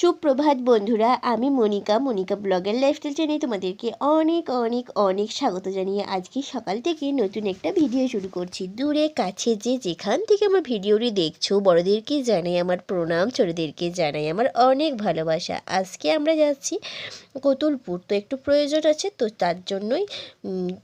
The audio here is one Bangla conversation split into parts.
সুপ্রভাত বন্ধুরা, আমি মনিকা। মনিকা ব্লগের লাইফস্টাইল চ্যানেলে তোমাদেরকে অনেক অনেক অনেক স্বাগত জানিয়ে আজকে সকাল থেকে নতুন একটা ভিডিও শুরু করছি। দূরে কাছে যে যেখান থেকে আমার ভিডিওটি দেখছ, বড়দেরকে জানাই আমার প্রণাম, ছোটদেরকে জানাই আমার অনেক ভালোবাসা। আজকে আমরা যাচ্ছি, কতুলপুর। তো একটু প্রয়োজন আছে, তো তার জন্যই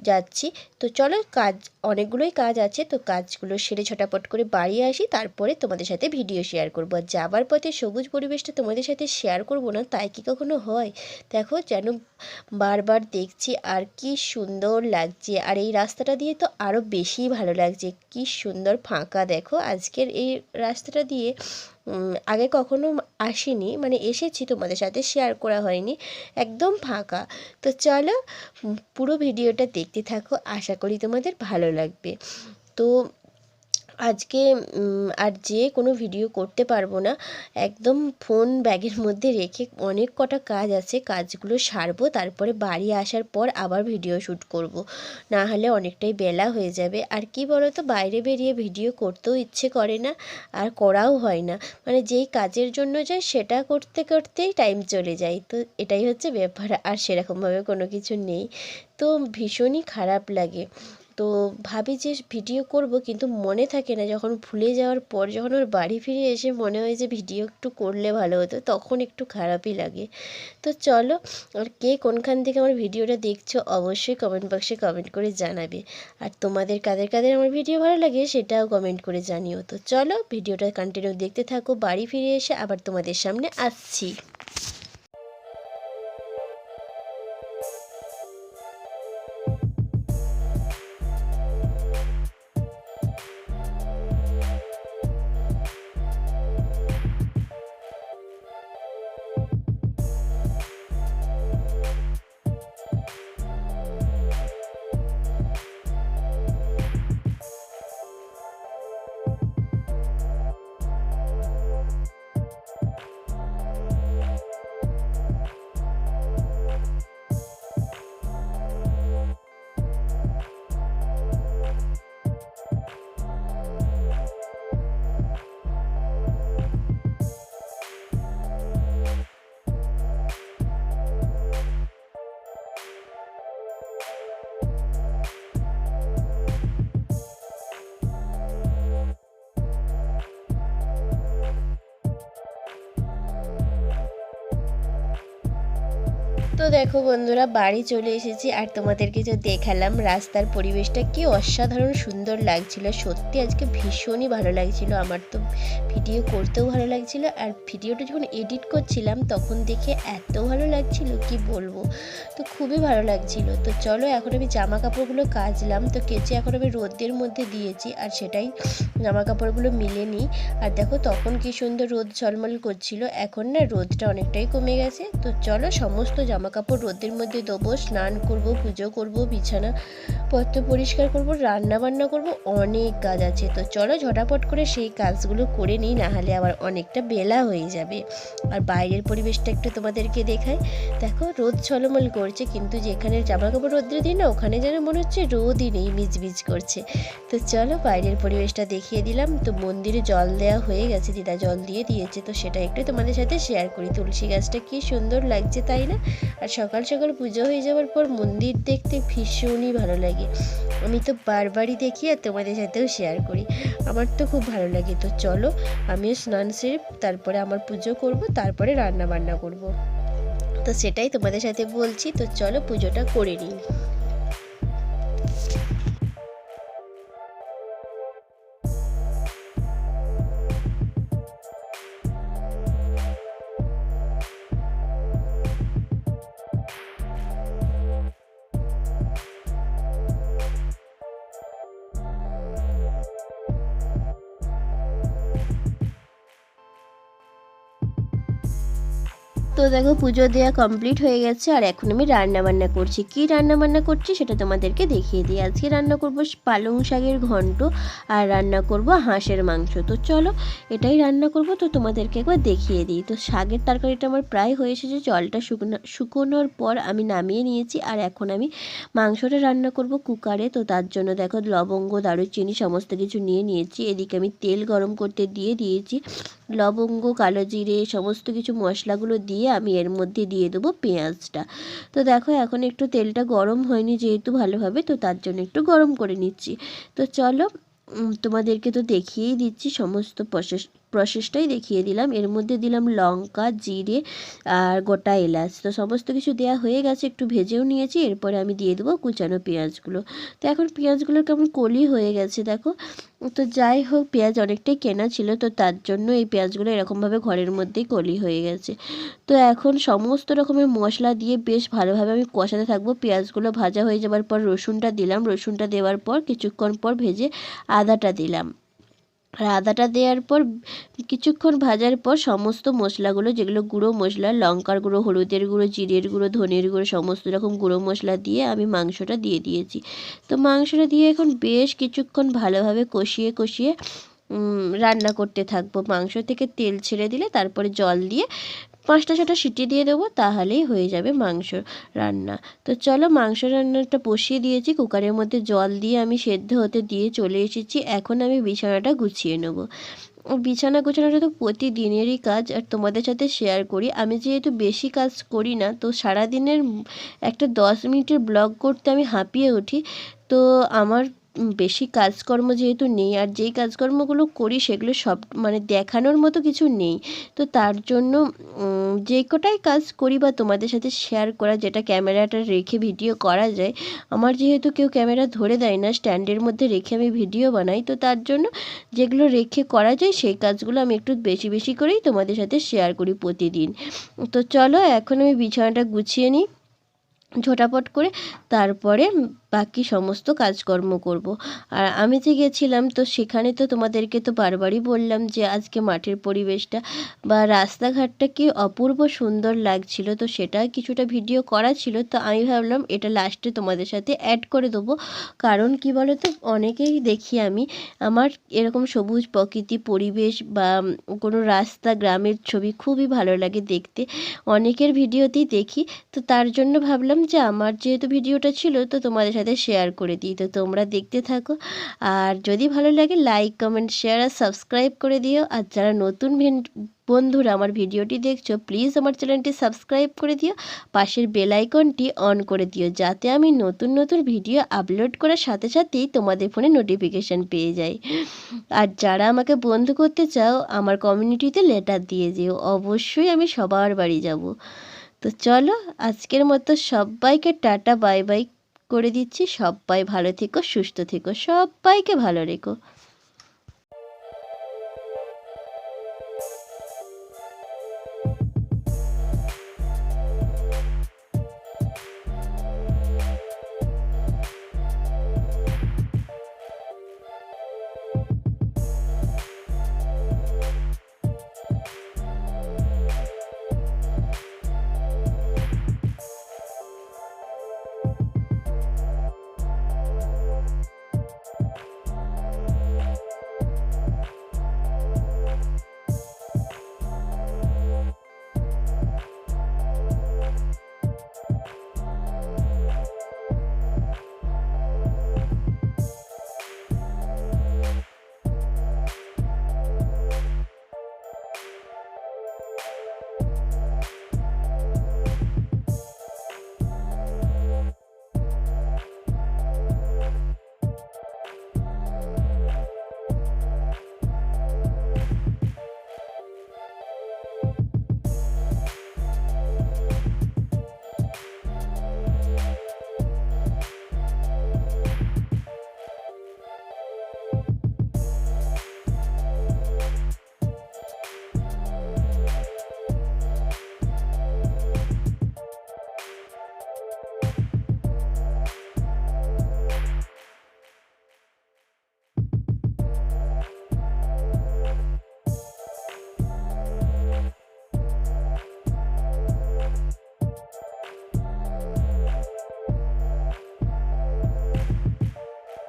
যাচ্ছি। তো চলো কাজ, অনেকগুলোই কাজ আছে, তো কাজগুলো সেরে ছটাপট করে বাড়ি আসি, তারপরে তোমাদের সাথে ভিডিও শেয়ার করব। আর যাবার পথে সবুজ পরিবেশটা তোমাদের সাথে শেয়ার করব না, তাই কি কখনো হয়? দেখো যেন বারবার দেখছি আর কি সুন্দর লাগছে। আর এই রাস্তাটা দিয়ে তো আরও বেশি ভালো লাগছে, কি সুন্দর ফাঁকা। দেখো আজকের এই রাস্তাটা দিয়ে আগে কখনো আসিনি মানে এসেছি তোমাদের সাথে শেয়ার করা হয়নি, একদম ফাঁকা। তো চলো পুরো ভিডিওটা দেখতে থাকো, আশা করি তোমাদের ভালো লাগবে। তো আজকে আর যে কোনো ভিডিও করতে পারব না। একদম ফোন ব্যাগের মধ্যে রেখে অনেক কটা কাজ আছে, কাজগুলো সারবো, তারপরে বাড়ি আসার পর আবার ভিডিও শ্যুট করব। না হলে অনেকটাই বেলা হয়ে যাবে। আর কি বলো তো বাইরে বেরিয়ে ভিডিও করতেও ইচ্ছে করে না, আর করাও হয় না। মানে যেই কাজের জন্য যাই, সেটা করতে করতেই টাইম চলে যায়। তো এটাই হচ্ছে ব্যাপার, আর সেরকমভাবে কোনো কিছু নেই। তো ভীষণই খারাপ লাগে। তো ভাবি যে ভিডিও করব, কিন্তু মনে থাকে না। যখন ভুলে যাওয়ার পর যখন ওর বাড়ি ফিরে এসে মনে হয় যে ভিডিও একটু করলে ভালো হতো, তখন একটু খারাপই লাগে। তো চলো, আর কে কোনখান থেকে আমার ভিডিওটা দেখছ অবশ্যই কমেন্ট বক্সে কমেন্ট করে জানাবে। আর তোমাদের কাদের কাদের আমার ভিডিও ভালো লাগে সেটাও কমেন্ট করে জানিও। তো চলো, ভিডিওটা কন্টিনিউ দেখতে থাকো, বাড়ি ফিরে এসে আবার তোমাদের সামনে আসছি। তো দেখো বন্ধুরা, বাড়ি চলে এসেছি আর তোমাদেরকে যে দেখালাম রাস্তার পরিবেশটা কি অসাধারণ সুন্দর লাগছিল। সত্যি আজকে ভীষণই ভালো লাগছিল, আমার তো ভিডিও করতেও ভালো লাগছিল আর ভিডিওটা যখন এডিট করছিলাম তখন দেখে এত ভালো লাগছিল, কি বলব? তো খুবই ভালো লাগছিল। তো চলো এখন আমি জামা কাপড়গুলো কাচলাম, তো কেচে এখন আমি রোদের মধ্যে দিয়েছি আর সেটাই জামা কাপড়গুলো মিলে নিই। আর দেখো তখন কি সুন্দর রোদ ঝলমল করছিল, এখন না রোদটা অনেকটাই কমে গেছে। তো চলো সমস্ত জামা কাপড় রোদের মধ্যে দেবো স্নান করব, পুজো করব, বিছানা পত্র পরিষ্কার করব রান্না বান্না করব, অনেক কাজ আছে। তো চলো ঝটাপট করে সেই কাজগুলো করে নিই, নাহলে আবার অনেকটা বেলা হয়ে যাবে। আর বাইরের পরিবেশটা একটু তোমাদেরকে দেখাই। দেখো, রোদ ঝলমল করছে, কিন্তু যেখানে জামা কাপড় রোদ্রে দিই না, ওখানে যেন মনে হচ্ছে রোদই নেই, মিজমিজ করছে। তো চলো বাইরের পরিবেশটা দেখিয়ে দিলাম। তো মন্দিরে জল দেওয়া হয়ে গেছে, দিদা জল দিয়ে দিয়েছে, তো সেটা একটু তোমাদের সাথে শেয়ার করি। তুলসী গাছটা কি সুন্দর লাগছে, তাই না? আর সকাল সকাল পুজো হয়ে যাওয়ার পর মন্দির দেখতে ভীষণই ভালো লাগে। আমি তো বারবারই দেখি আর তোমাদের সাথেও শেয়ার করি। আমার তো খুব ভালো লাগে। তো চলো, আমিও স্নান সেরে তারপরে আমার পুজো করব, তারপরে রান্না বান্না করব। তো সেটাই তোমাদের সাথে বলছি। তো চলো পুজোটা করে নিই। তো দেখো পুজো দেওয়া কমপ্লিট হয়ে গেছে, আর এখন আমি রান্না বান্না করছি। কি রান্না বান্না করছি সেটা তোমাদেরকে দেখিয়ে দিই। আজকে রান্না করব পালং শাকের ঘন্ট, আর রান্না করব হাঁসের মাংস। তো চলো, এটাই রান্না করব, তো তোমাদেরকে একবার দেখিয়ে দিই। তো শাকের তরকারিটা আমার প্রায় হয়ে এসেছে, জলটা শুকনো, শুকোনোর পর আমি নামিয়ে নিয়েছি, আর এখন আমি মাংসটা রান্না করব কুকারে। তো তার জন্য দেখো লবঙ্গ, দারুচিনি সমস্ত কিছু নিয়ে নিয়েছি। এদিকে আমি তেল গরম করতে দিয়ে দিয়েছি। লবঙ্গ, কালো জিরে, সমস্ত কিছু মশলাগুলো দিয়ে আমি এর মধ্যে দিয়ে দেবো পেঁয়াজটা। তো দেখো, এখন একটু তেলটা গরম হয়নি যেহেতু ভালোভাবে, তো তার জন্য একটু গরম করে নিচ্ছি। তো চলো তোমাদেরকে তো দেখিয়েই দিচ্ছি সমস্ত প্রসেস প্রসেসটাই দেখিয়ে দিলাম। এর মধ্যে দিলাম লঙ্কা, জিরে আর গোটা এলাচ। তো সমস্ত কিছু দেওয়া হয়ে গেছে, একটু ভেজেও নিয়েছি। এরপরে আমি দিয়ে দেবো কুচানো পেঁয়াজগুলো। তো এখন পেঁয়াজগুলো কেমন কলি হয়ে গেছে দেখো। তো যাই হোক, পেঁয়াজ অনেকটাই কেনা ছিল, তো তার জন্য এই পেঁয়াজগুলো এরকমভাবে ঘরের মধ্যেই কলি হয়ে গেছে। তো এখন সমস্ত রকমের মশলা দিয়ে বেশ ভালোভাবে আমি কষাতে থাকব। পেঁয়াজগুলো ভাজা হয়ে যাওয়ার পর রসুনটা দিলাম। রসুনটা দেওয়ার পর কিছুক্ষণ পর ভেজে আদাটা দিলাম। আদাটা দেওয়ার পর, কিছুক্ষণ ভাজার পর সমস্ত মশলাগুলো, যেগুলো গুঁড়ো মশলা, লঙ্কার গুঁড়ো, হলুদের গুঁড়ো, জিরের গুঁড়ো, ধনের গুঁড়ো, সমস্ত রকম গুঁড়ো মশলা দিয়ে আমি মাংসটা দিয়ে দিয়েছি। তো মাংসটা দিয়ে এখন বেশ কিছুক্ষণ ভালোভাবে কষিয়ে কষিয়ে রান্না করতে থাকব। মাংস থেকে তেল ছেড়ে দিলে তারপরে জল দিয়ে পাঁচটা ছটা সিটি দিয়ে দেবো, তাহলেই হয়ে যাবে মাংস রান্না। তো চলো মাংস রান্নাটা বসিয়ে দিয়েছি, কুকারের মধ্যে জল দিয়ে আমি সেদ্ধ হতে দিয়ে চলে এসেছি। এখন আমি বিছানাটা গুছিয়ে নেব। বিছানা গোছানোটা তো প্রতিদিনেরই কাজ, আর তোমাদের সাথে শেয়ার করি। আমি যেহেতু বেশি কাজ করি না, তো সারাদিনের একটা দশ মিনিটের ব্লগ করতে আমি হাঁপিয়ে উঠি। তো আমার বেশি কাজকর্ম যেহেতু নেই, আর যেই কাজকর্মগুলো করি সেগুলো সব মানে দেখানোর মতো কিছু নেই। তো তার জন্য যে কটাই কাজ করি বা তোমাদের সাথে শেয়ার করা, যেটা ক্যামেরাটা রেখে ভিডিও করা যায়, আমার যেহেতু কেউ ক্যামেরা ধরে দেয় না স্ট্যান্ডের মধ্যে রেখে আমি ভিডিও বানাই, তো তার জন্য যেগুলো রেখে করা যায়, সেই কাজগুলো আমি একটু বেশি বেশি করেই তোমাদের সাথে শেয়ার করি প্রতিদিন। তো চলো, এখন আমি বিছানাটা গুছিয়ে নিই, ঝটাপট করে, তারপরে বাকি সমস্ত কাজকর্ম করব। আর আমি যে গেছিলাম, তো সেখানে তো তোমাদেরকে তো বারবারই বললাম যে আজকে মাঠের পরিবেশটা বা রাস্তাঘাটটা কি অপূর্ব সুন্দর লাগছিল। তো সেটা কিছুটা ভিডিও করা ছিল, তো আমি ভাবলাম এটা লাস্টে তোমাদের সাথে অ্যাড করে দেবো। কারণ কি বলো তো অনেকেই দেখি আমি, আমার এরকম সবুজ প্রকৃতি পরিবেশ বা কোনো রাস্তা, গ্রামের ছবি খুবই ভালো লাগে দেখতে। অনেকের ভিডিওতেই দেখি, তো তার জন্য ভাবলাম যে আমার যেহেতু ভিডিওটা ছিল, তো তোমাদের সাথে শেয়ার করে দিই। তো তোমরা দেখতে থাকো। আর যদি ভালো লাগে লাইক কমেন্ট শেয়ার আর সাবস্ক্রাইব করে দিও। আর যারা নতুন বন্ধুরা আমার ভিডিওটি দেখছ প্লিজ আমার চ্যানেলটি সাবস্ক্রাইব করে দিও। পাশের বেল আইকনটি অন করে দিও, যাতে আমি নতুন নতুন ভিডিও আপলোড করার সাথে সাথেই তোমাদের ফোনে নোটিফিকেশান পেয়ে যাই। আর যারা আমাকে বন্ধু করতে চাও, আমার কমিউনিটিতে লেটার দিয়ে যেও। অবশ্যই আমি সবার বাড়ি যাব। তো চলো, আজকের মতো সবাইকে টাটা বাই বাই করে দিচ্ছি। সবাই ভালো থেকো সুস্থ থেকো সবাইকে ভালো রেখো।